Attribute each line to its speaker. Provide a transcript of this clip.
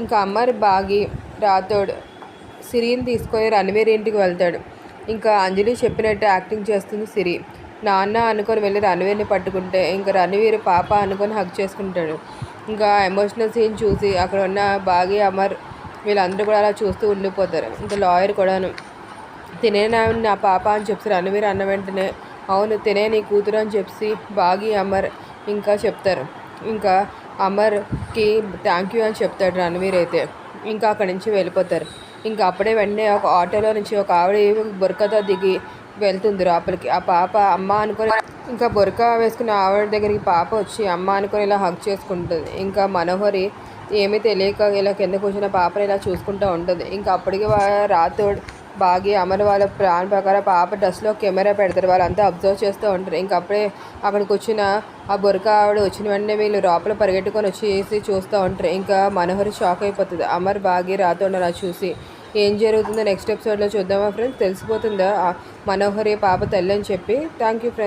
Speaker 1: ఇంకా అమ్మర్ బాగి రాతోడ్ సిరిని తీసుకొని రణవీర్ ఇంటికి వెళ్తాడు. ఇంకా అంజలి చెప్పినట్టు యాక్టింగ్ చేస్తుంది సిరి. నాన్న అనుకొని వెళ్ళి రణవీర్ని పట్టుకుంటే ఇంకా రణవీర్ పాప అనుకొని హక్ చేసుకుంటాడు. ఇంకా ఎమోషనల్ సీన్ చూసి అక్కడ ఉన్న బాగి అమర్ వీళ్ళందరూ కూడా అలా చూస్తూ ఉండిపోతారు. ఇంకా లాయర్ కూడాను తినే నా నా పాప అని చెప్పి రణవీర్ అన్న వెంటనే అవును తినే నీ కూతురు అని చెప్పి బాగి అమర్ ఇంకా చెప్తారు. ఇంకా అమర్కి థ్యాంక్ యూ అని చెప్తాడు రణవీర్ అయితే. ఇంకా అక్కడి నుంచి వెళ్ళిపోతారు. ఇంకా అప్పుడే వెంటనే ఒక ఆటోలో నుంచి ఒక ఆవిడ బురకతో దిగి వెళ్తుంది లోపలికి. ఆ పాప అమ్మ అనుకుని ఇంకా బురక వేసుకున్న ఆవిడ దగ్గరికి పాప వచ్చి అమ్మ అనుకొని ఇలా హక్ చేసుకుంటుంది. ఇంకా మనోహరి ఏమీ తెలియక ఇలా కింద కూర్చున్న పాపని ఇలా చూసుకుంటూ ఉంటుంది. ఇంకా అప్పటికి రాతోడు బాగి అమర్ వాళ్ళ ప్లాన్ ప్రకారం పాప డ్రెస్లో కెమెరా పెడతారు. వాళ్ళంతా అబ్జర్వ్ చేస్తూ ఉంటారు. ఇంకా అప్పుడే అక్కడికి వచ్చిన ఆ బొరక ఆవిడ వచ్చిన వెంటనే వీళ్ళు లోపల పరిగెట్టుకొని వచ్చేసి చూస్తూ ఉంటారు. ఇంకా మనోహరి షాక్ అయిపోతుంది. అమర్ బాగి రాతోడ్ అలా చూసి ఏం జరుగుతుందో నెక్స్ట్ ఎపిసోడ్లో చూద్దామా ఫ్రెండ్స్? తెలిసిపోతుందా? మనోహరి పాప తల్లి అని చెప్పి. Thank you friends.